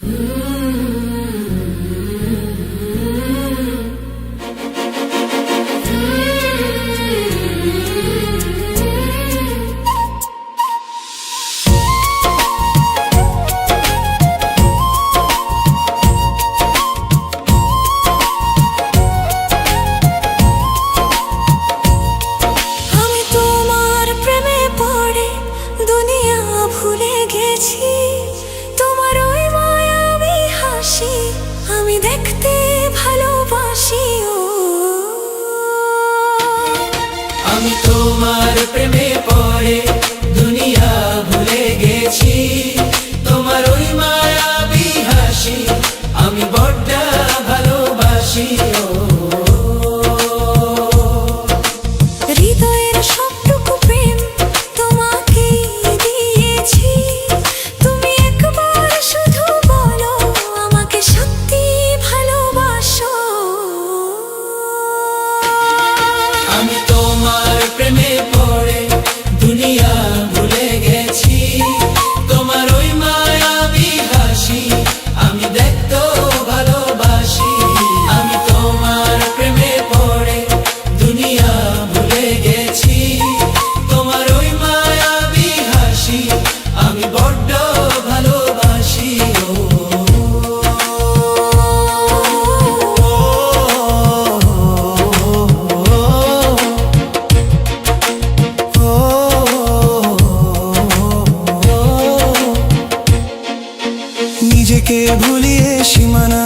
আমি তোমার প্রেমে পড়ে দুনিয়া ভুলে গেছি। আমি তোমার প্রেমে পড়ে দুনিয়া ভুলে গেছি। তোমার ওই মায়াবি হাসি আমি বড্ডা ভালোবাসি। প্রেমে পড়ে দুনিয়া কে ভুলিয়ে সীমানা